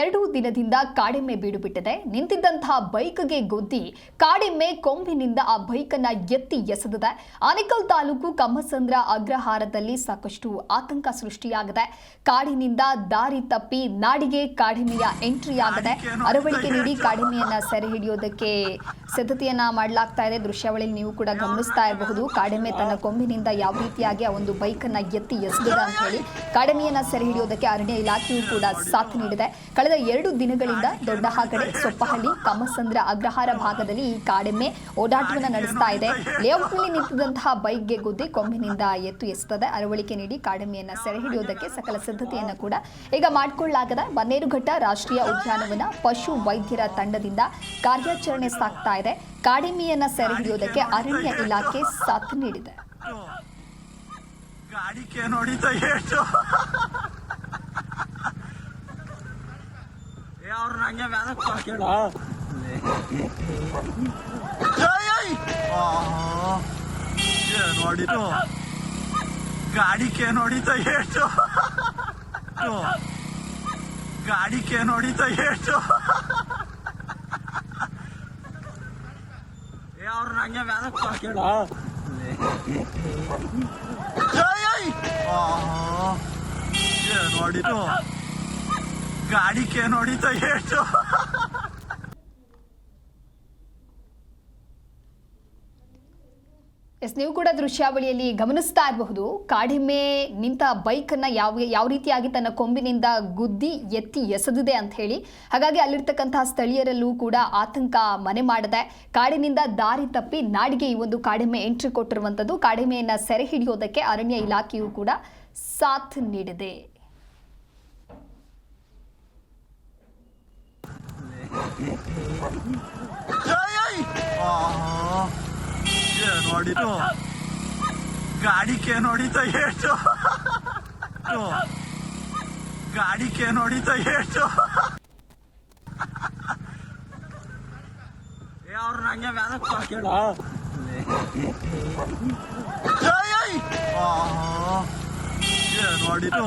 ಎರಡು ದಿನದಿಂದ ಕಾಡೆಮ್ಮೆ ಬೀಡುಬಿಟ್ಟಿದೆ. ನಿಂತಿದ್ದಂತಹ ಬೈಕ್ಗೆ ಗುದ್ದಿ ಕಾಡೆಮ್ಮೆ ಕೊಂಬಿನಿಂದ ಆ ಬೈಕನ್ನ ಎತ್ತಿ ಎಸೆದಿದೆ. ಆನೇಕಲ್ ತಾಲೂಕು ಕಮ್ಮಸಂದ್ರ ಅಗ್ರಹಾರದಲ್ಲಿ ಸಾಕಷ್ಟು ಆತಂಕ ಸೃಷ್ಟಿಯಾಗಿದೆ. ಕಾಡಿನಿಂದ ದಾರಿ ತಪ್ಪಿ ನಾಡಿಗೆ ಕಾಡೆಮ್ಮೆಯ ಎಂಟ್ರಿ ಆಗಿದೆ. ಅರವಳಿಕೆ ನೀಡಿ ಕಾಡೆಮ್ಮೆಯನ್ನ ಸೆರೆ ಹಿಡಿಯೋದಕ್ಕೆ ಸಿದ್ಧತೆಯನ್ನ ಮಾಡಲಾಗ್ತಾ ಇದೆ. ದೃಶ್ಯಾವಳಿಯಲ್ಲಿ ನೀವು ಕೂಡ ಗಮನಿಸ್ತಾ ಇರಬಹುದು. ಕಾಡೆಮ್ಮೆ ತನ್ನ ಕೊಂಬಿನಿಂದ ಯಾವ ರೀತಿಯಾಗಿ ಆ ಒಂದು ಬೈಕನ್ನ ಎತ್ತಿ ಎಸೆದಿದೆ ಅಂತ ಹೇಳಿ ಕಾಡೆಮ್ಮೆಯನ್ನ ಸೆರೆ ಹಿಡಿಯೋದಕ್ಕೆ ಅರಣ್ಯ ಇಲಾಖೆಯು ಕೂಡ ಸಾಥ್ ನೀಡಿದೆ. ಕಳೆದ ಎರಡು ದಿನಗಳಿಂದ ದೊಡ್ಡಹಾಗಡೆ, ಸೊಪ್ಪಹಳ್ಳಿ, ಕಮಸಂದ್ರ ಅಗ್ರಹಾರ ಭಾಗದಲ್ಲಿ ಈ ಕಾಡೆಮ್ಮೆ ಓಡಾಟವನ್ನು ನಡೆಸ್ತಾ ಇದೆ. ಲೇಔಟ್ನಲ್ಲಿ ನಿಂತಿದ್ದಂತಹ ಬೈಕ್ಗೆ ಗುದ್ದಿ ಕೊಂಬಿನಿಂದ ಎತ್ತು ಎಸ್ತದೆ. ಅರವಳಿಕೆ ನೀಡಿ ಕಾಡೆಮ್ಮೆಯನ್ನ ಸೆರೆ ಹಿಡಿಯೋದಕ್ಕೆ ಸಕಲ ಸಿದ್ಧತೆಯನ್ನು ಕೂಡ ಈಗ ಮಾಡಿಕೊಳ್ಳಲಾಗದ ಬನ್ನೇರುಘಟ್ಟ ರಾಷ್ಟ್ರೀಯ ಉದ್ಯಾನವನ ಪಶು ವೈದ್ಯರ ತಂಡದಿಂದ ಕಾರ್ಯಾಚರಣೆ ಸಾಗ್ತಾ ಇದೆ. ಕಾಡೆಮ್ಮೆಯನ್ನ ಸೆರೆ ಹಿಡಿಯೋದಕ್ಕೆ ಅರಣ್ಯ ಇಲಾಖೆ ಸಾಥ್ ನೀಡಿದೆ. ಗಾಡಿಗೆ ನೋಡಿತ ಎಷ್ಟು ಏ ಅವ್ರು ನಂಗೆ ಮ್ಯಾಲಕ್ ಹಾಕ್ಯಾಡ ನೋಡಿತು ಗಾಡಿಕೆ ನೋಡಿತ ಎಷ್ಟು ಗಾಡಿಕೆ ನೋಡಿತ ಎಷ್ಟು ಏ ಅವ್ರು ನಂಗೆ ಮ್ಯಾಲಕ್ ಹಾಕ್ಯಾಡ ನೋಡಿತು ಗಾಡಿಗೆ ನೋಡಿತ ಎಷ್ಟು ಎಸ್, ನೀವು ಕೂಡ ದೃಶ್ಯಾವಳಿಯಲ್ಲಿ ಗಮನಿಸ್ತಾ ಇರಬಹುದು. ಕಾಡಿಮೆ ನಿಂತ ಬೈಕನ್ನು ಯಾವ ಯಾವ ರೀತಿಯಾಗಿ ತನ್ನ ಕೊಂಬಿನಿಂದ ಗುದ್ದಿ ಎತ್ತಿ ಎಸೆದಿದೆ ಅಂತ ಹೇಳಿ. ಹಾಗಾಗಿ ಅಲ್ಲಿರ್ತಕ್ಕಂತಹ ಸ್ಥಳೀಯರಲ್ಲೂ ಕೂಡ ಆತಂಕ ಮನೆ ಮಾಡದೆ ಕಾಡಿನಿಂದ ದಾರಿ ತಪ್ಪಿ ನಾಡಿಗೆ ಈ ಒಂದು ಕಾಡಿಮೆ ಎಂಟ್ರಿ ಕೊಟ್ಟಿರುವಂಥದ್ದು. ಕಾಡಿಮೆಯನ್ನು ಸೆರೆ ಹಿಡಿಯೋದಕ್ಕೆ ಅರಣ್ಯ ಇಲಾಖೆಯೂ ಕೂಡ ಸಾಥ್ ನೀಡಿದೆ. ನೋಡಿತು ಗಾಡಿಕೆ ನೋಡಿತ ಎಷ್ಟು ಗಾಡಿಕೆ ನೋಡಿತ ಎಷ್ಟು ಏ ಅವ್ರು ನಂಗೆ ಮ್ಯಾಲಕ್ ಹಾಕ್ಯಾಡ ನೋಡಿತು